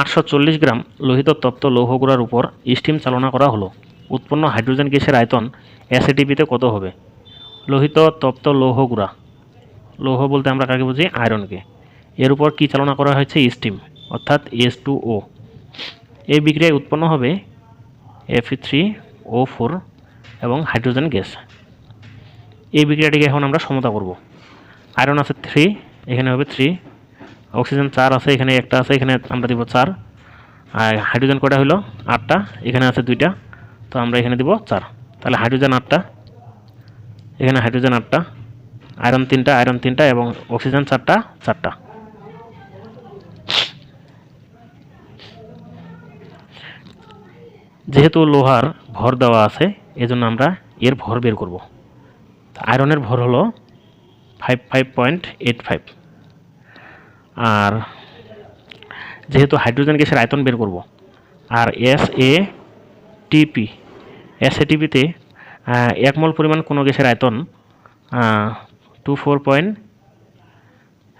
আটশো চল্লিশ গ্রাম লোহিত তপ্ত লৌহগুড়ার উপর স্টিম চালনা করা হলো। উৎপন্ন হাইড্রোজেন গ্যাসের আয়তন এসএটিপিতে কত হবে? লোহিত তপ্ত লৌহগুড়া লৌহ বলতে আমরা কাকে বুঝি? আয়রনকে। এর উপর কি চালনা করা হয়েছে? স্টিম, অর্থাৎ এস টু ও। এই বিক্রিয়ায় উৎপন্ন হবে এফ থ্রি ও ফোর এবং হাইড্রোজেন গ্যাস। এই বিক্রিয়াটিকে এখন আমরা সমতা করব। আয়রন আছে থ্রি, এখানে হবে থ্রি অক্সিজেন চার আছে, এখানে একটা আছে, এখানে আমরা দিব চার। আর হাইড্রোজেন কয়টা হলো আটটা। এখানে আছে দুইটা। তো আমরা এখানে দিব চার। তাহলে হাইড্রোজেন আটটা। এখানে হাইড্রোজেন আটটা। আয়রন তিনটা আয়রন তিনটা এবং অক্সিজেন চারটা চারটা। যেহেতু লোহার ভর দেওয়া আছে, এজন্য আমরা এর ভর বের করব। আয়রনের ভর হলো five five point eight five আর যেহেতু হাইড্রোজেন গ্যাসের আয়তন বের করব, আর এস এ টিপি এস এ টিপিতে এক মোল পরিমাণ কোনো গ্যাসের আয়তন two four point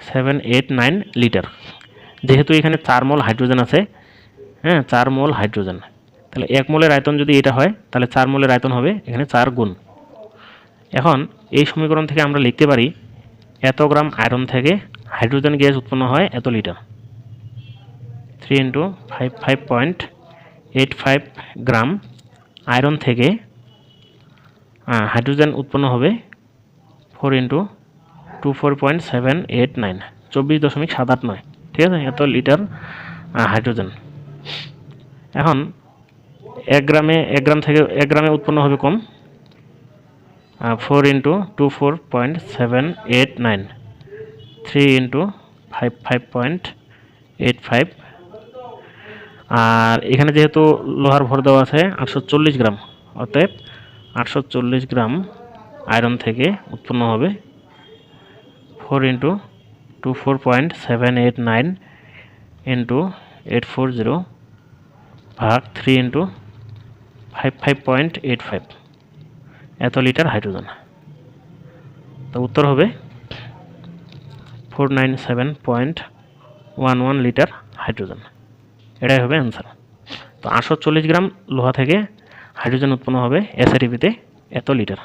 seven eight nine litre যেহেতু এখানে চার মোল হাইড্রোজেন আছে হ্যাঁ চার মোল হাইড্রোজেন। তাহলে এক মোলের আয়তন যদি এটা হয়, তাহলে চার মোলের আয়তন হবে এখানে চার গুণ। এখন এই সমীকরণ থেকে আমরা লিখতে পারি এত গ্রাম আয়রন থেকে হাইড্রোজেন গ্যাস উৎপন্ন হয় এত litre. Three into five five point eight five gram iron থেকে হাইড্রোজেন উৎপন্ন হবে four into two four point seven eight nine চব্বিশ দশমিক সাত আট নয়। ঠিক আছে? এত লিটার হাইড্রোজেন। এখন এক গ্রামে, এক গ্রাম থেকে, এক গ্রামে উৎপন্ন হবে কম four into two four point seven eight nine three into five five point eight five আর এখানে যেহেতু লোহার ভর দেওয়া আছে, আটশো চল্লিশ গ্রাম, অতএব আটশো চল্লিশ গ্রাম আয়রন থেকে উৎপন্ন হবে four into two four point seven eight nine into eight four zero ভাগ three into five five point eight five এত লিটার হাইড্রোজেন। তো উত্তর হবে four nine seven point one one litre hydrogen. এটাই হবে অ্যান্সার তো আটশো চল্লিশ গ্রাম লোহা থেকে হাইড্রোজেন উৎপন্ন হবে এসআরটিপিতে এত লিটার।